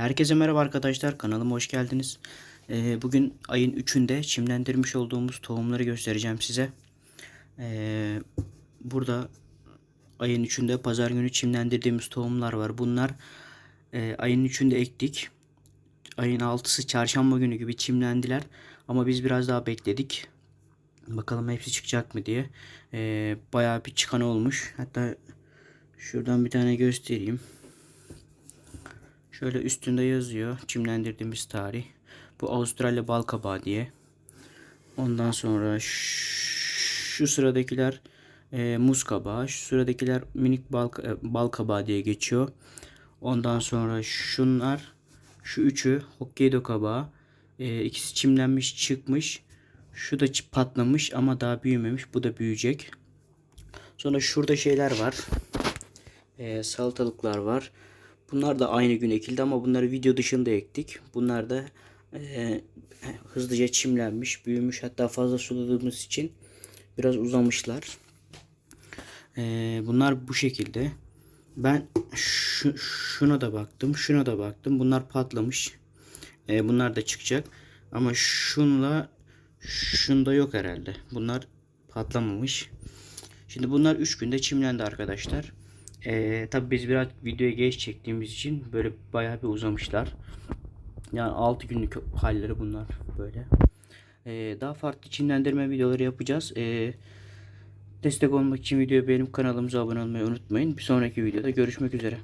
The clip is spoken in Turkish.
Herkese merhaba arkadaşlar kanalıma hoş geldiniz. Ee, bugün ayın 3'ünde çimlendirmiş olduğumuz tohumları göstereceğim size. Ee, burada ayın 3'ünde pazar günü çimlendirdiğimiz tohumlar var. Bunlar e, ayın 3'ünde ektik. Ayın 6'sı çarşamba günü gibi çimlendiler. Ama biz biraz daha bekledik. Bakalım hepsi çıkacak mı diye. Ee, bayağı bir çıkan olmuş. Hatta şuradan bir tane göstereyim. Şöyle üstünde yazıyor çimlendirdiğimiz tarih. Bu Avustralya bal kabağı diye. Ondan sonra şu sıradakiler e, muz kabağı. Şu sıradakiler minik bal, e, bal kabağı diye geçiyor. Ondan sonra şunlar şu üçü Hokkaido kabağı. E, ikisi çimlenmiş çıkmış. Şu da patlamış ama daha büyümemiş. Bu da büyüyecek. Sonra şurada şeyler var. E, salatalıklar var. Bunlar da aynı gün ekildi ama bunları video dışında ektik. Bunlar da e, hızlıca çimlenmiş, büyümüş. Hatta fazla suladığımız için biraz uzamışlar. E, bunlar bu şekilde. Ben şu, şuna da baktım, şuna da baktım. Bunlar patlamış. E, bunlar da çıkacak. Ama şunla şunda yok herhalde. Bunlar patlamamış. Şimdi bunlar 3 günde çimlendi arkadaşlar. Ee, tabi biz biraz videoya geç çektiğimiz için böyle bayağı bir uzamışlar. Yani 6 günlük halleri bunlar böyle. Ee, daha farklı çimlendirme videoları yapacağız. Ee, destek olmak için videoyu beğenip kanalımıza abone olmayı unutmayın. Bir sonraki videoda görüşmek üzere.